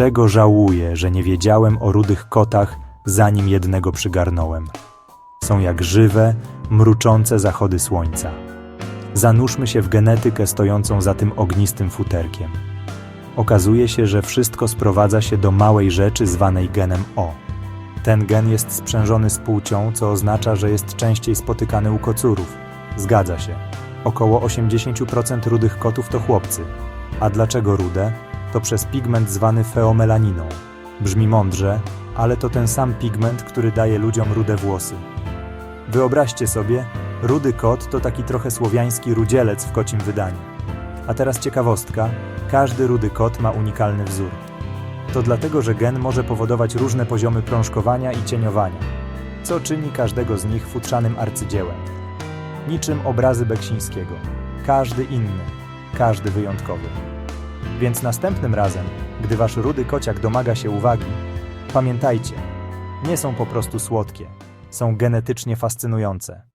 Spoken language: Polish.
Dlaczego żałuję, że nie wiedziałem o rudych kotach, zanim jednego przygarnąłem? Są jak żywe, mruczące zachody słońca. Zanurzmy się w genetykę stojącą za tym ognistym futerkiem. Okazuje się, że wszystko sprowadza się do małej rzeczy zwanej genem O. Ten gen jest sprzężony z płcią, co oznacza, że jest częściej spotykany u kocurów. Zgadza się. Około 80% rudych kotów to chłopcy. A dlaczego rude? To przez pigment zwany feomelaniną. Brzmi mądrze, ale to ten sam pigment, który daje ludziom rude włosy. Wyobraźcie sobie, rudy kot to taki trochę słowiański rudzielec w kocim wydaniu. A teraz ciekawostka, każdy rudy kot ma unikalny wzór. To dlatego, że gen może powodować różne poziomy prążkowania i cieniowania, co czyni każdego z nich futrzanym arcydziełem. Niczym obrazy Beksińskiego. Każdy inny, każdy wyjątkowy. Więc następnym razem, gdy wasz rudy kociak domaga się uwagi, pamiętajcie, nie są po prostu słodkie, są genetycznie fascynujące.